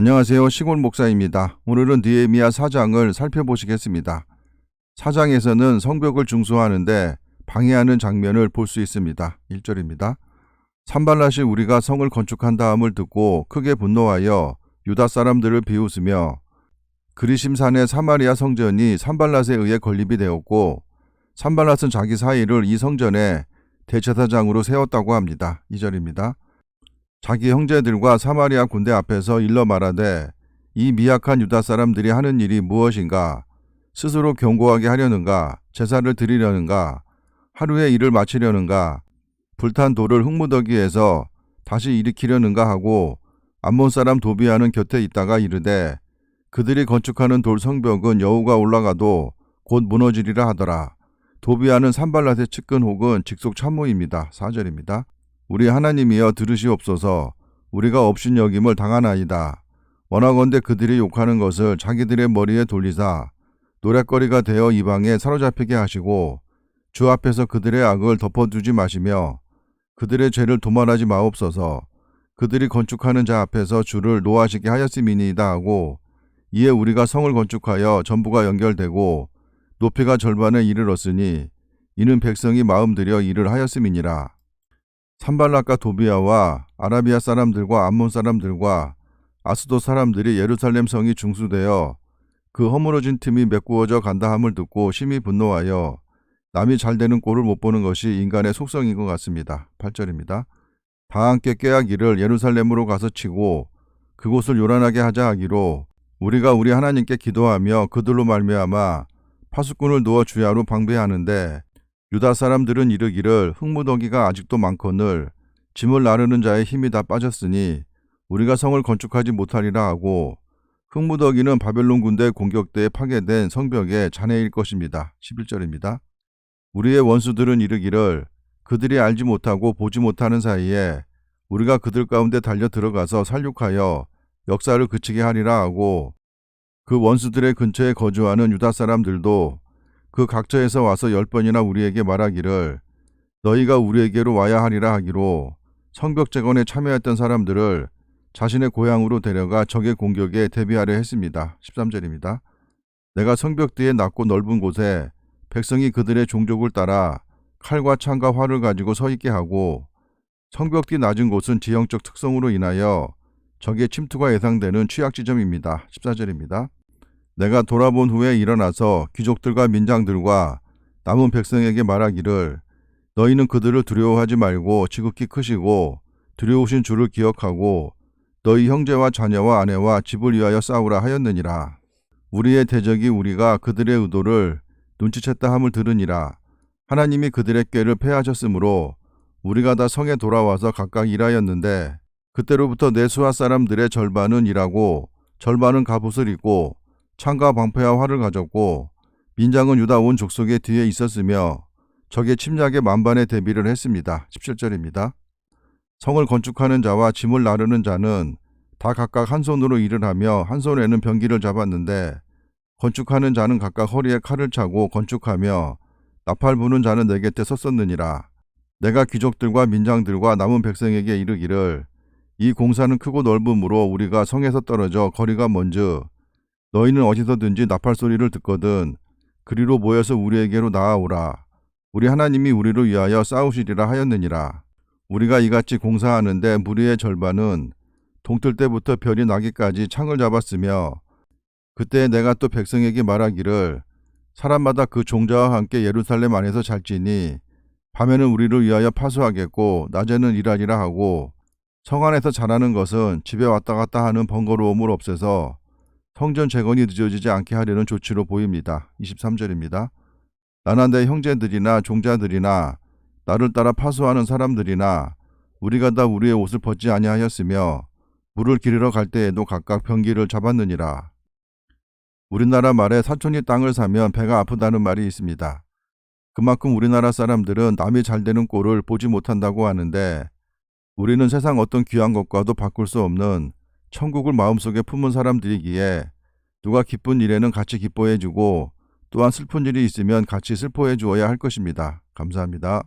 안녕하세요. 시골 목사입니다. 오늘은 느헤미야 4장을 살펴보시겠습니다. 4장에서는 성벽을 중수하는데 방해하는 장면을 볼 수 있습니다. 1절입니다. 산발라시 우리가 성을 건축한 다음을 듣고 크게 분노하여 유다 사람들을 비웃으며 그리심산의 사마리아 성전이 산발랏에 의해 건립이 되었고 산발랏은 자기 사이를 이 성전에 대제사장으로 세웠다고 합니다. 2절입니다. 자기 형제들과 사마리아 군대 앞에서 일러 말하되 이 미약한 유다 사람들이 하는 일이 무엇인가 스스로 견고하게 하려는가 제사를 드리려는가 하루에 일을 마치려는가 불탄 돌을 흙무더기에서 다시 일으키려는가 하고 암몬 사람 도비아는 곁에 있다가 이르되 그들이 건축하는 돌 성벽은 여우가 올라가도 곧 무너지리라 하더라. 도비아는 산발랏의 측근 혹은 직속 참모입니다. 4절입니다. 우리 하나님이여 들으시옵소서 우리가 업신 여김을 당하나이다. 원하건대 그들이 욕하는 것을 자기들의 머리에 돌리사 노랫거리가 되어 이방에 사로잡히게 하시고 주 앞에서 그들의 악을 덮어두지 마시며 그들의 죄를 도말하지 마옵소서 그들이 건축하는 자 앞에서 주를 노하시게 하였음이니이다 하고 이에 우리가 성을 건축하여 전부가 연결되고 높이가 절반에 이르렀으니 이는 백성이 마음 들여 일을 하였음이니라. 산발락과 도비아와 아라비아 사람들과 암몬 사람들과 아스도 사람들이 예루살렘 성이 중수되어 그 허물어진 틈이 메꾸어져 간다 함을 듣고 심히 분노하여 남이 잘 되는 꼴을 못 보는 것이 인간의 속성인 것 같습니다. 8절입니다. 다 함께 꾀하기를 예루살렘으로 가서 치고 그곳을 요란하게 하자 하기로 우리가 우리 하나님께 기도하며 그들로 말미암아 파수꾼을 누워 주야로 방배하는데 유다 사람들은 이르기를 흙무더기가 아직도 많거늘 짐을 나르는 자의 힘이 다 빠졌으니 우리가 성을 건축하지 못하리라 하고 흙무더기는 바벨론 군대 공격대에 파괴된 성벽의 잔해일 것입니다. 11절입니다. 우리의 원수들은 이르기를 그들이 알지 못하고 보지 못하는 사이에 우리가 그들 가운데 달려 들어가서 살육하여 역사를 그치게 하리라 하고 그 원수들의 근처에 거주하는 유다 사람들도 그 각처에서 와서 열 번이나 우리에게 말하기를 너희가 우리에게로 와야 하리라 하기로 성벽 재건에 참여했던 사람들을 자신의 고향으로 데려가 적의 공격에 대비하려 했습니다. 13절입니다. 내가 성벽 뒤에 낮고 넓은 곳에 백성이 그들의 종족을 따라 칼과 창과 활을 가지고 서 있게 하고 성벽 뒤 낮은 곳은 지형적 특성으로 인하여 적의 침투가 예상되는 취약 지점입니다. 14절입니다. 내가 돌아본 후에 일어나서 귀족들과 민장들과 남은 백성에게 말하기를 너희는 그들을 두려워하지 말고 지극히 크시고 두려우신 주를 기억하고 너희 형제와 자녀와 아내와 집을 위하여 싸우라 하였느니라. 우리의 대적이 우리가 그들의 의도를 눈치챘다 함을 들으니라. 하나님이 그들의 꾀를 패하셨으므로 우리가 다 성에 돌아와서 각각 일하였는데 그때로부터 내수하 사람들의 절반은 일하고 절반은 갑옷을 입고 창과 방패와 활을 가졌고 민장은 유다 온 족속의 뒤에 있었으며 적의 침략에 만반의 대비를 했습니다. 17절입니다. 성을 건축하는 자와 짐을 나르는 자는 다 각각 한 손으로 일을 하며 한 손에는 병기를 잡았는데 건축하는 자는 각각 허리에 칼을 차고 건축하며 나팔 부는 자는 내 곁에 섰었느니라. 내가 귀족들과 민장들과 남은 백성에게 이르기를 이 공사는 크고 넓음으로 우리가 성에서 떨어져 거리가 먼저 너희는 어디서든지 나팔 소리를 듣거든 그리로 모여서 우리에게로 나아오라. 우리 하나님이 우리를 위하여 싸우시리라 하였느니라. 우리가 이같이 공사하는데 무리의 절반은 동틀 때부터 별이 나기까지 창을 잡았으며 그때 내가 또 백성에게 말하기를 사람마다 그 종자와 함께 예루살렘 안에서 잘지니 밤에는 우리를 위하여 파수하겠고 낮에는 일하리라 하고 성 안에서 자라는 것은 집에 왔다 갔다 하는 번거로움을 없애서 성전 재건이 늦어지지 않게 하려는 조치로 보입니다. 23절입니다. 나나 내 형제들이나 종자들이나 나를 따라 파수하는 사람들이나 우리가 다 우리의 옷을 벗지 아니하였으며 물을 기르러 갈 때에도 각각 병기를 잡았느니라. 우리나라 말에 사촌이 땅을 사면 배가 아프다는 말이 있습니다. 그만큼 우리나라 사람들은 남이 잘 되는 꼴을 보지 못한다고 하는데 우리는 세상 어떤 귀한 것과도 바꿀 수 없는 천국을 마음속에 품은 사람들이기에 누가 기쁜 일에는 같이 기뻐해 주고 또한 슬픈 일이 있으면 같이 슬퍼해 주어야 할 것입니다. 감사합니다.